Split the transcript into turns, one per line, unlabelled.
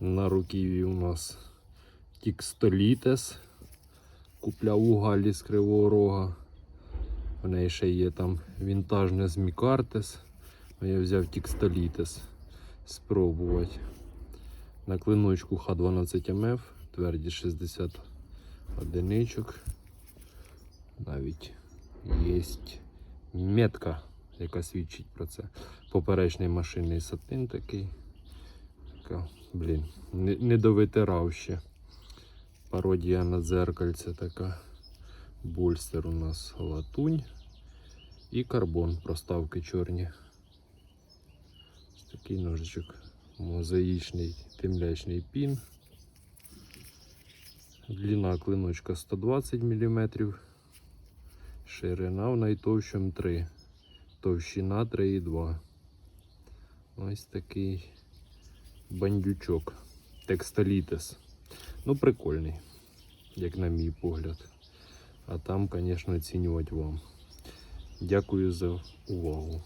На руківі у нас Тікстолітес. Купляв у Галі з Кривого Рога. В неї ще є там вінтажне з Мікартес. А я взяв Тікстолітес спробувати. На клиночку Х12МФ, тверді 60 одиничок. Навіть є метка, яка свідчить про це. Поперечний машинний сатин такий. Така, блін, не, не довитирав ще. Пародія на дзеркальце така. Больстер у нас латунь і карбон проставки чорні. Ось такий ножичок. Мозаїчний темлячний пін. Длина клиночка 120 мм. Ширина в найтовщому 3. Товщина 3,2. Ось такий бандючок. Текстолітес. Ну, прикольний, як на мій погляд. А там, звісно, оцінювати вам. Дякую за увагу.